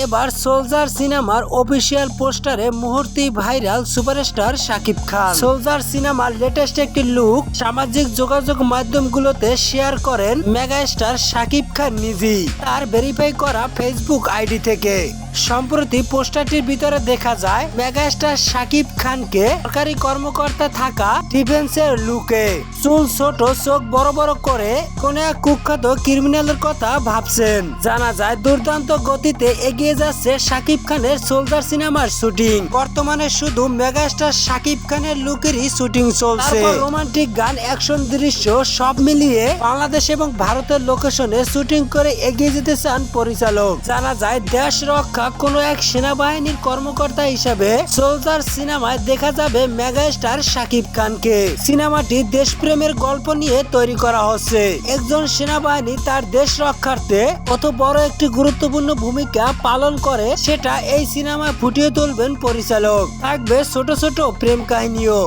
এবার সোলজার সিনেমার অফিসিয়াল পোস্টারে মুহূর্তেই viral superstar Shakib Khan. Soldier সিনেমার লেটেস্ট একটি লুক সামাজিক যোগাযোগ মাধ্যমগুলোতে শেয়ার করেন মেগা স্টার শাকিব খান নিজেই। তার ভেরিফাই করা ফেসবুক আইডি থেকে। সম্প্রতি পোস্টারটির ভিতরে দেখা যায় মেগাস্টার শাকিব খানকে সরকারি কর্মকর্তা থাকা ডিফেন্সের লুকে চুল ছোট, চোখ বড় বড় করে কোন এক কুখ্যাত ক্রিমিনালের কথা ভাবছেন। জানা যায়, দুর্দান্ত গতিতে এগিয়ে যাচ্ছে শাকিব খানের সোলজার সিনেমার শুটিং। বর্তমানে শুধু মেগাস্টার শাকিব খানের লুকেরই শুটিং চলছে। রোমান্টিক গান অ্যাকশন দৃশ্য সব মিলিয়ে বাংলাদেশ এবং ভারতের লোকেশনে শুটিং করে এগিয়ে যেতে চান পরিচালক। জানা যায় দেশ রক্ষা কোনো এক সেনাবাহিনীর কর্মকর্তা হিসাবে সোলজার সিনেমায় দেখা যাবে মেগাস্টার শাকিব খানকে। সিনেমাটি দেশপ্রেমের গল্প নিয়ে তৈরি করা হচ্ছে। একজন সেনাবাহিনী তার দেশ রক্ষার্থে কত বড় একটি গুরুত্বপূর্ণ ভূমিকা পালন করে সেটা এই সিনেমায় ফুটিয়ে তুলবেন পরিচালক। থাকবে ছোট ছোট প্রেম কাহিনীও।